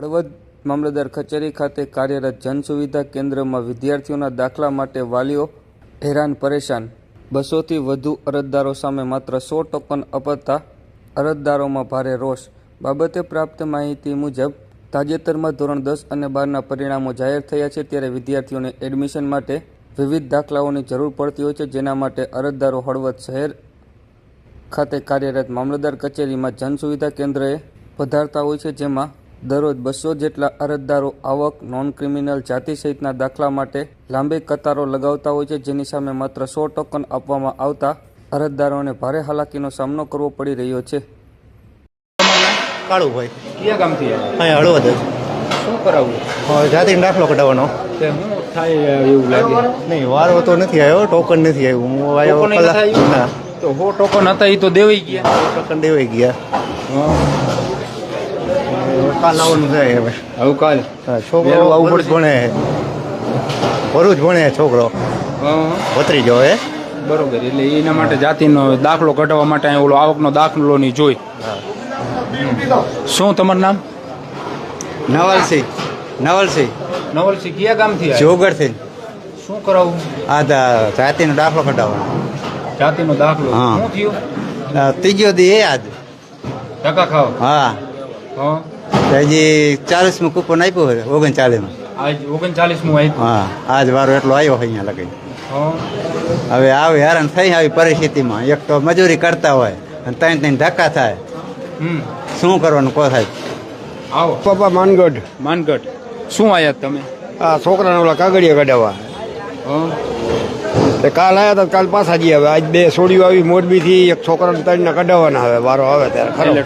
હળવદ મામલતદાર કચેરી ખાતે કાર્યરત જન સુવિધા કેન્દ્રમાં વિદ્યાર્થીઓના દાખલા માટે વાલીઓ હેરાન પરેશાન. બસોથી વધુ અરજદારો સામે માત્ર સો ટોકન અપાતા અરજદારોમાં ભારે રોષ. બાબતે પ્રાપ્ત માહિતી મુજબ, તાજેતરમાં ધોરણ દસ અને બારના પરિણામો જાહેર થયા છે ત્યારે વિદ્યાર્થીઓને એડમિશન માટે વિવિધ દાખલાઓની જરૂર પડતી હોય છે, જેના માટે અરજદારો હળવદ શહેર ખાતે કાર્યરત મામલતદાર કચેરીમાં જનસુવિધા કેન્દ્રએ પધારતા હોય છે, જેમાં દરરોજ બસો જેટલા અરજદારો આવક નોન ક્રિમિનલ જાતિ સહિતના દાખલા માટે લાંબી કતારો લગાવતા હોય છે જેની સામે માત્ર સો ટોકન આપવામાં આવતા અરજદારોને ભારે હાલાકીનો સામનો કરવો પડી રહ્યો છે. કાળુભાઈ. કયા ગામથી અહીંયા હળવદ શું કરાવવું જાતિનો દાખલો કઢાવવાનો. થાય એવું લાગે. નહીં વારો તો નથી આવ્યો ટોકન નથી આવ્યું. હું આવ્યો તો હો ટોકન હતા એ તો દેવાઈ ગયા. ટોકન દેવાઈ ગયા. કાલ આવવાનું છે હવે. આવું કાલ? છોકરો આવું આવવું ભણે ભરું ભણે. ભરૂચ ભણે છોકરો. હં, ગયો હે? બરોબર એટલે એના માટે જાતિનો દાખલો કઢાવવા માટે અહીં ઓલો આવકનો દાખલો ની જોઈ. શું તમારું નામ? નવલસિંહ. નવલસિંહ. નવલસિંહ કયા ગામથી? જોગરથી. શું કરાવવું આ તા- જાતિનો દાખલો કઢાવવાનો. જાતિનો દાખલો? હા. શું થયું? ત્રીજો દી એ આજ ટકા ખાવ? હા. હં. હજી ચાલીસમું કૂપન આપ્યું હોય ઓગણચાલીસમાં. આજ ઓગણચાલીસમું આપ્યું. હા આજ વારો એટલો આવ્યો હોય અહીંયા લગી હવે આવી હેરાન થઈ આવી પરિસ્થિતિમાં. એક તો મજૂરી કરતા હોય અને ત્રણ ત્રણ ધક્કા થાય. હમ. શું કરવાનું કો થાય આવો. પપ્પા માનગઢ. માનગઢ. શું આવ્યા તમે? આ છોકરાને ઓલા કાગળિયા કઢાવવા? કાલ આવ્યા હતા કાલ પાછા જઈએ હવે આજ બે સોડીઓ આવી મોરબીથી એક છોકરાને ત્રણને કઢાવવાના હવે વારો આવે ત્યારે.